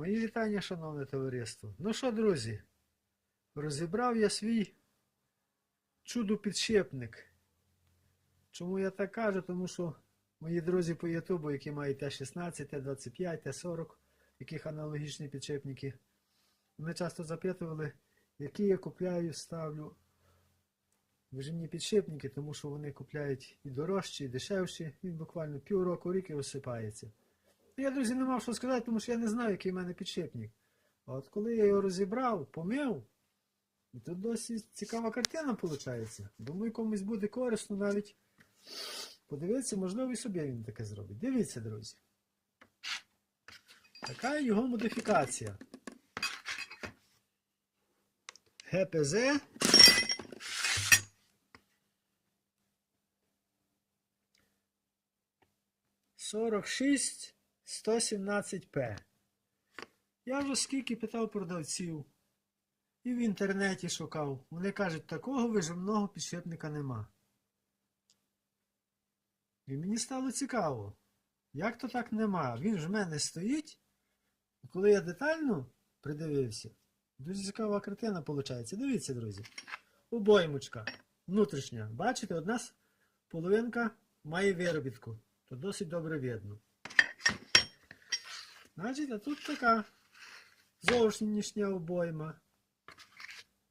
Мої вітання, шановне товариство. Ну що, друзі, розібрав я свій чудо-підшипник. Чому я так кажу? Тому що мої друзі по Ютубу, які мають Т-16, Т-25, Т-40, яких аналогічні підшипники, вони часто запитували, які я купляю, ставлю вижимні підшипники, тому що вони купляють і дорожчі, і дешевші. Він буквально півроку рік і розсипається. Я, друзі, не мав що сказати, тому що я не знаю, який в мене підшипник. А от коли я його розібрав, помив, і тут досить цікава картина виходить. Думаю, комусь буде корисно навіть подивитися, можливо, і собі він таке зробить. Дивіться, друзі. Така його модифікація. ГПЗ. Сорок шість 117П. Я вже скільки питав продавців і в інтернеті шукав. Вони кажуть, такого вижимного підшипника нема. І мені стало цікаво, як то так нема? Він ж в мене стоїть. Коли я детально придивився, дуже цікава картина виходить. Дивіться, друзі. Обоймочка внутрішня. Бачите, одна половинка має виробітку. То досить добре видно. Значить, тут така зовнішня обойма.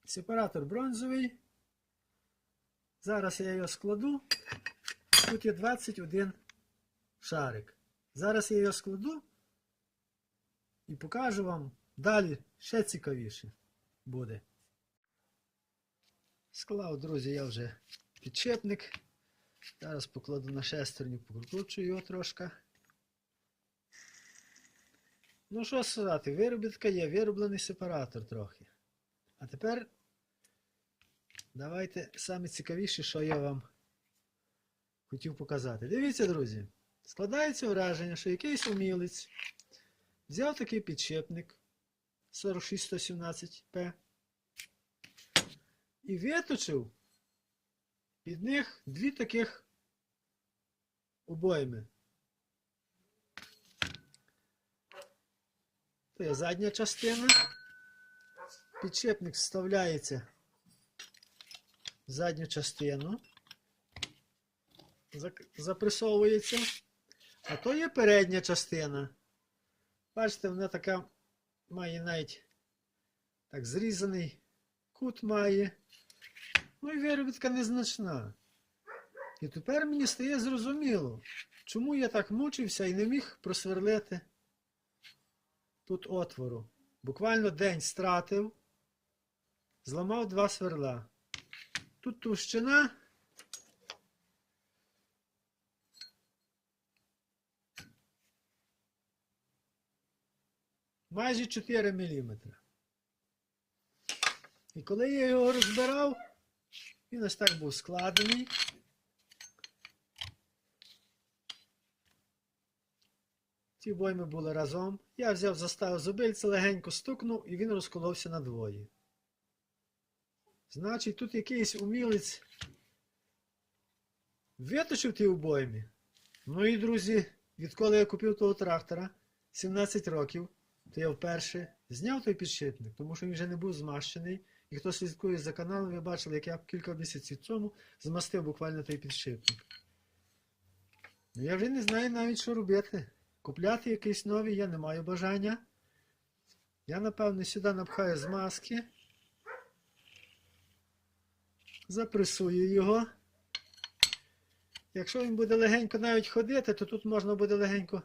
Сепаратор бронзовий. Зараз я його складу. Тут є 21 шарик. Зараз я його складу і покажу вам далі ще цікавіше буде. Склав, друзі, я вже підшипник. Зараз покладу на шестерню, покручу його трошки. Ну що сказати, виробітка є, вироблений сепаратор трохи. А тепер давайте саме цікавіше, що я вам хотів показати. Дивіться, друзі, складається враження, що якийсь умілець взяв такий підшипник 46117P і виточив під них дві таких обойми. То є задня частина. Підшипник вставляється в задню частину. Запресовується. А то є передня частина. Бачите, вона така має навіть так зрізаний кут має. Ну і виробітка незначна. І тепер мені стає зрозуміло, чому я так мучився і не міг просверлити тут отвору. Буквально день стратив, зламав два сверла. Тут товщина. Майже 4 мм. І коли я його розбирав, він ось так був складений. Ці обойми були разом. Я взяв, заставив зубильце, легенько стукнув і він розколовся надвоє. Значить, тут якийсь умілець виточив ті обойми. Ну і, друзі, відколи я купив того трактора 17 років, то я вперше зняв той підшипник, тому що він вже не був змащений. І хто слідкує за каналом, ви бачили, як я кілька місяців тому змастив буквально той підшипник. Ну, я вже не знаю навіть, що робити. Купляти якийсь новий я не маю бажання. Я, напевно, сюди напхаю змазки. Запресую його. Якщо він буде легенько навіть ходити, то тут можна буде легенько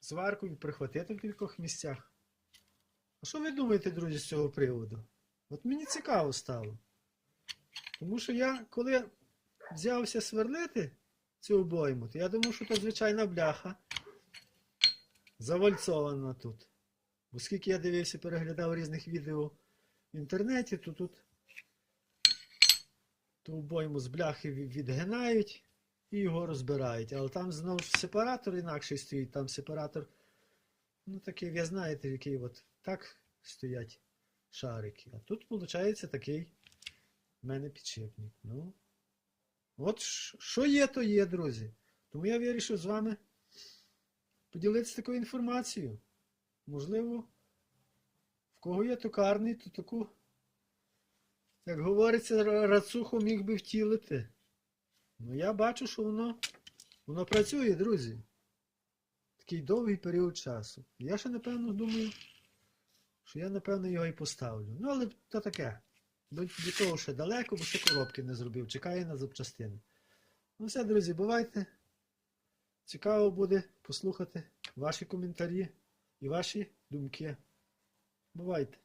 зваркою прихватити в кількох місцях. А що ви думаєте, друзі, з цього приводу? От мені цікаво стало. Тому що я, коли взявся сверлити цю обойму, я думав, що це звичайна бляха. Завальцована тут. Оскільки я дивився, переглядав різних відео в інтернеті, то тут ту обойму з бляхи відгинають і його розбирають. Але там знову ж сепаратор інакший стоїть, там сепаратор, ну такий, ви знаєте, який от так стоять шарики. А тут, виходить, такий в мене підшипник. Ну, от що є, то є, друзі. Тому я вирішив з вами поділитися такою інформацією. Можливо, в кого є токарний, то таку, як говориться, рацуху міг би втілити. Ну я бачу, що воно, воно працює, друзі. Такий довгий період часу. Я ще, напевно, думаю, що я, напевно, його і поставлю. Ну, але то таке. До, до того ще далеко, бо ще коробки не зробив. Чекає на запчастини. Ну все, друзі, бувайте. Цікаво буде послухати ваші коментарі і ваші думки. Бувайте.